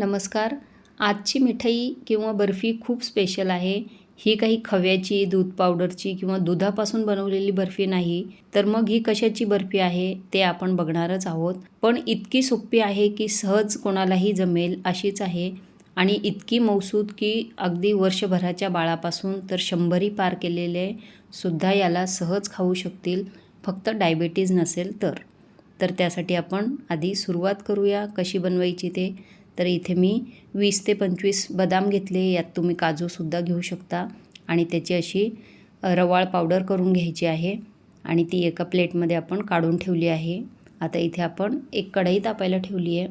नमस्कार. आजची मिठाई किंवा बर्फी खूप स्पेशल आहे. ही काही खव्याची दूध पावडरची किंवा दुधापासून बनवलेली बर्फी नाही तर मग ही कशाची बर्फी आहे ते आपण बघणारच आहोत. पण इतकी सोपी आहे की सहज कोणालाही जमेल अशीच आहे. आणि इतकी मौसूद की अगदी वर्षभराच्या बाळापासून तर शंभरी पार केलेले सुद्धा याला सहज खाऊ शकतील फक्त डायबेटीज नसेल तर. तर त्यासाठी आपण आधी सुरुवात करूया कशी बनवायची ते. तर इथे मी वीस ते पंचवीस बदाम घेतले यात तुम्ही काजूसुद्धा घेऊ शकता. आणि त्याची अशी रवाळ पावडर करून घ्यायची आहे. आणि ती एका प्लेटमध्ये आपण काढून ठेवली आहे. आता इथे आपण एक कढई तापायला ठेवली आहे.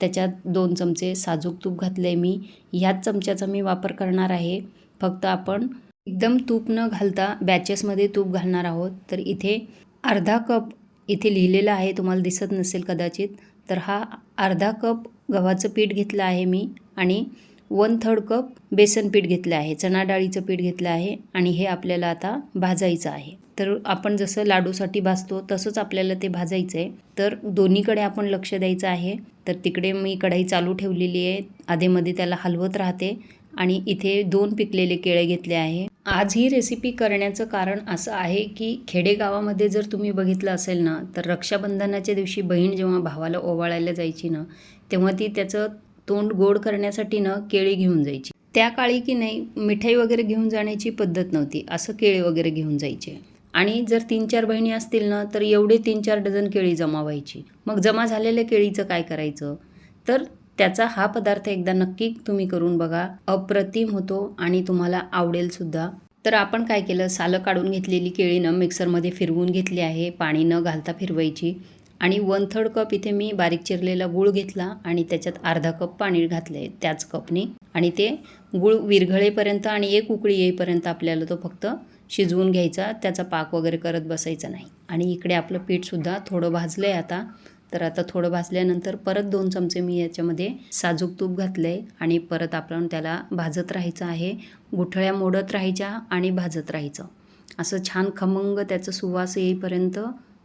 त्याच्यात दोन चमचे साजूक तूप घातलं आहे मी. ह्याच चमच्याचा मी वापर करणार आहे. फक्त आपण एकदम तूप न घालता बॅचेसमध्ये तूप घालणार आहोत. तर इथे अर्धा कप इथे लिहिलेलं आहे तुम्हाला दिसत नसेल कदाचित. तर हा अर्धा कप गव्हाचं पीठ घेतलं आहे मी आणि वन थर्ड कप बेसन पीठ घेतलं आहे चणा डाळीचं पीठ घेतलं आहे आणि हे आपल्याला आता भाजायचं आहे. तर आपण जसं लाडूसाठी भाजतो तसंच आपल्याला ते भाजायचं आहे. तर दोन्हीकडे आपण लक्ष द्यायचं आहे. तर तिकडे मी कढाई चालू ठेवलेली आहे. आधेमध्ये त्याला हलवत राहते. आणि इथे दोन पिकलेले केळे घेतले आहे. आज ही रेसिपी करण्याचं कारण असं आहे की खेडेगावामध्ये जर तुम्ही बघितलं असेल ना तर रक्षाबंधनाच्या दिवशी बहीण जेव्हा भावाला ओवाळायला जायची ना तेव्हा ती त्याचं तोंड गोड करण्यासाठी ना केळी घेऊन जायची. त्या काळी की नाही मिठाई वगैरे घेऊन जाण्याची पद्धत नव्हती असं केळी वगैरे घेऊन जायचे. आणि जर तीन चार बहिणी असतील ना तर एवढे तीन चार डझन केळी जमा व्हायची मग जमा झालेल्या केळीचं काय करायचं? तर त्याचा हा पदार्थ एकदा नक्की तुम्ही करून बघा. अप्रतिम होतो आणि तुम्हाला आवडेल सुद्धा. तर आपण काय केलं? सालं काढून घेतलेली केळीनं मिक्सरमध्ये फिरवून घेतली आहे. पाणी न घालता फिरवायची. आणि वन थर्ड कप इथे मी बारीक चिरलेला गूळ घेतला आणि त्याच्यात अर्धा कप पाणी घातलं आहे त्याच कपने. आणि ते गूळ विरघळेपर्यंत आणि एक उकळी येईपर्यंत आपल्याला तो फक्त शिजवून घ्यायचा. त्याचा पाक वगैरे करत बसायचा नाही. आणि इकडे आपलं पीठसुद्धा थोडं भाजलं आहे आता. तर आता थोडं भाजल्यानंतर परत दोन चमचे मी याच्यामध्ये साजूक तूप घातलं आहे आणि परत आपण त्याला भाजत राहायचं आहे. गुठळ्या मोडत राहायच्या आणि भाजत राहायचं. असं छान खमंग त्याचं सुवास येईपर्यंत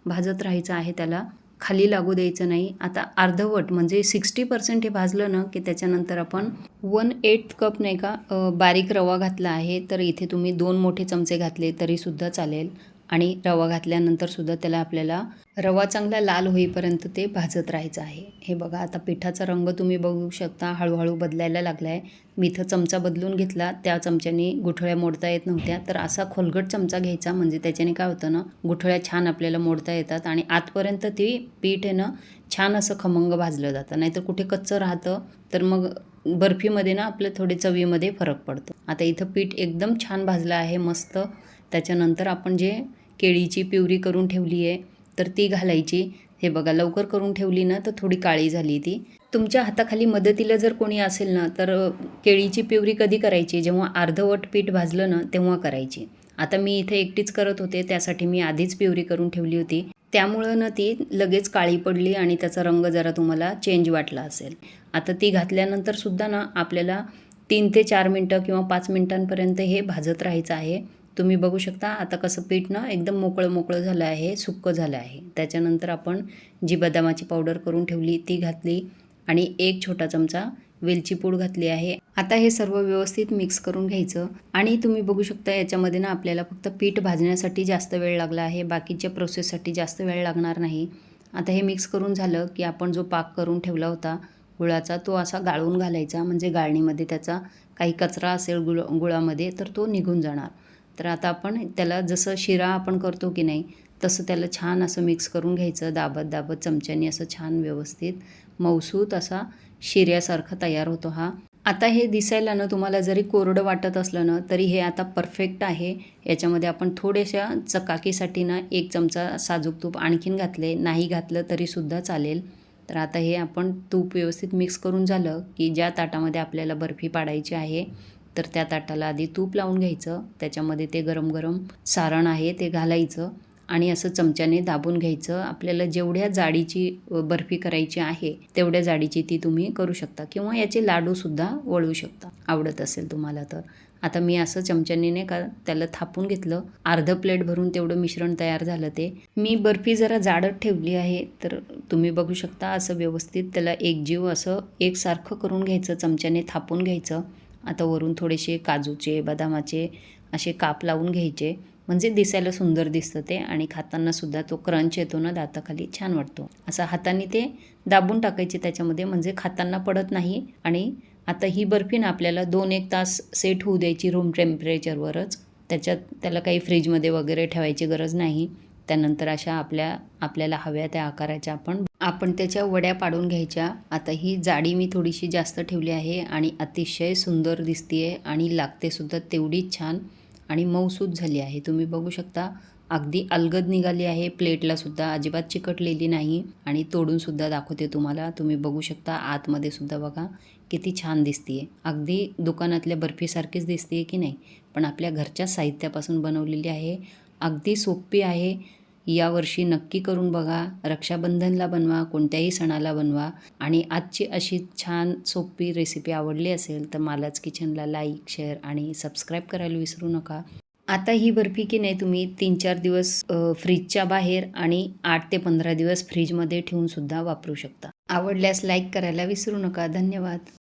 भाजत राहायचं आहे त्याला. खाली लागू द्यायचं नाही. आता अर्धवट म्हणजे सिक्स्टी पर्सेंट हे भाजलं ना की त्याच्यानंतर आपण वन एट कप नाही का बारीक रवा घातला आहे. तर इथे तुम्ही दोन मोठे चमचे घातले तरीसुद्धा चालेल. आणि रवा घातल्यानंतर सुद्धा त्याला आपल्याला रवा चांगला लाल होईपर्यंत ते भाजत राहायचं आहे. हे बघा आता पिठाचा रंग तुम्ही बघू शकता हळूहळू बदलायला लागला आहे मी इथं चमचा बदलून घेतला त्या चमच्याने गुठळ्या मोडता येत नव्हत्या. तर असा खोलगट चमचा घ्यायचा म्हणजे त्याच्याने काय होतं ना गुठळ्या छान आपल्याला मोडता येतात आणि आतपर्यंत ती पीठ आहे ना छान असं खमंग भाजलं जातं. नाहीतर कुठे कच्चं राहतं तर मग बर्फीमध्ये ना आपल्या थोडे चवीमध्ये फरक पडतो. आता इथं पीठ एकदम छान भाजलं आहे मस्त. त्याच्यानंतर आपण जे केळीची प्युरी करून ठेवली आहे. तर ती घालायची. हे बघा लवकर करून ठेवली ना तर थोडी काळी झाली ती. तुमच्या हाताखाली मदतीला जर कोणी असेल ना तर केळीची प्युरी कधी करायची? जेव्हा अर्धवट पीठ भाजलं ना तेव्हा करायची. आता मी इथे एकटीच करत होते त्यासाठी मी आधीच प्युरी करून ठेवली होती. त्यामुळं ना ती लगेच काळी पडली आणि त्याचा रंग जरा तुम्हाला चेंज वाटला असेल. आता ती घातल्यानंतर सुद्धा ना आपल्याला तीन ते चार मिनटं किंवा पाच मिनटांपर्यंत हे भाजत राहायचं आहे. तुम्ही बघू शकता आता कसं पीठ ना एकदम मोकळं मोकळं झालं आहे सुक्कं झालं आहे. त्याच्यानंतर आपण जी बदामाची पावडर करून ठेवली ती घातली आणि एक छोटा चमचा वेलची पूड घातली आहे. आता हे सर्व व्यवस्थित मिक्स करून घ्यायचं आणि तुम्ही बघू शकता याच्यामध्ये ना आपल्याला फक्त पीठ भाजण्यासाठी जास्त वेळ लागला आहे बाकीच्या प्रोसेससाठी जास्त वेळ लागणार नाही. आता हे मिक्स करून झालं की आपण जो पाक करून ठेवला होता गुळाचा तो असा गाळून घालायचा म्हणजे गाळणीमध्ये त्याचा काही कचरा असेल गुळ गुळामध्ये तर तो निघून जाणार. तर आता आपण त्याला जसं शिरा आपण करतो की नाही तसं त्याला छान असं मिक्स करून घ्यायचं दाबत दाबत चमच्याने असं छान व्यवस्थित. मौसूत असा शिऱ्यासारखा तयार होतो हा. आता हे दिसायला ना तुम्हाला जरी कोरडं वाटत असलं ना तरी हे आता परफेक्ट आहे. याच्यामध्ये आपण थोड्याशा चकाकीसाठी ना एक चमचा साजूक तूप आणखीन घातले. नाही घातलं तरीसुद्धा चालेल. तर आता हे आपण तूप व्यवस्थित मिक्स करून झालं की ज्या ताटामध्ये आपल्याला बर्फी पाडायची आहे तर त्या ताटाला आधी तूप लावून घ्यायचं. त्याच्यामध्ये ते गरम गरम सारण आहे ते घालायचं आणि असं चमच्याने दाबून घ्यायचं. आपल्याला जेवढ्या जाडीची बर्फी करायची आहे तेवढ्या जाडीची ती तुम्ही करू शकता किंवा याचे लाडूसुद्धा वळू शकता. आवडत असेल तुम्हाला तर. आता मी असं चमच्याने नाही का त्याला थापून घेतलं. अर्धं प्लेट भरून तेवढं मिश्रण तयार झालं ते. मी बर्फी जरा जाडत ठेवली आहे तर तुम्ही बघू शकता असं व्यवस्थित त्याला एकजीव असं एकसारखं करून घ्यायचं चमच्याने थापून घ्यायचं. आता वरून थोडेसे काजूचे बदामाचे असे काप लावून घ्यायचे. म्हणजे दिसायला सुंदर दिसतं ते आणि खाताना सुद्धा तो क्रंच येतो ना दाताखाली छान वाटतो. असा हाताने ते दाबून टाकायचे त्याच्यामध्ये. म्हणजे खाताना पडत नाही आणि आता ही बर्फी ना आपल्याला दोन एक तास सेट होऊ द्यायची रूम टेम्परेचरवरच त्याच्यात त्याला काही फ्रीजमध्ये वगैरे ठेवायची गरज नाही. त्यानंतर अशा आपल्या आपल्याला हव्या त्या आकाराच्या आपण आपण त्याच्या वड्या पाडून घ्यायच्या. आता ही जाडी मी थोडीशी जास्त ठेवली आहे आणि अतिशय सुंदर दिसते आहे आणि लागतेसुद्धा तेवढीच छान आणि मऊसूद झाली आहे. तुम्ही बघू शकता अगदी अलगद निघाली आहे. प्लेटलासुद्धा अजिबात चिकटलेली नाही आणि तोडूनसुद्धा दाखवते तुम्हाला. तुम्ही बघू शकता आतमध्ये सुद्धा बघा किती छान दिसतीये. अगदी दुकानातल्या बर्फीसारखीच दिसते की नाही पण आपल्या घरच्या साहित्यापासून बनवलेली आहे. अगदी सोपी आहे. यावर्षी नक्की करून बघा. रक्षाबंधनला बनवा कोणत्याही सणाला बनवा. आणि आजची अशी छान सोपी रेसिपी आवडली असेल तर मालाच किचनला लाईक शेअर आणि सबस्क्राईब करायला विसरू नका. आता ही बर्फी की नाही तुम्ही तीन चार दिवस फ्रीजच्या बाहेर आणि आठ ते पंधरा दिवस फ्रीजमध्ये ठेवूनसुद्धा वापरू शकता. आवडल्यास लाईक करायला विसरू नका. धन्यवाद.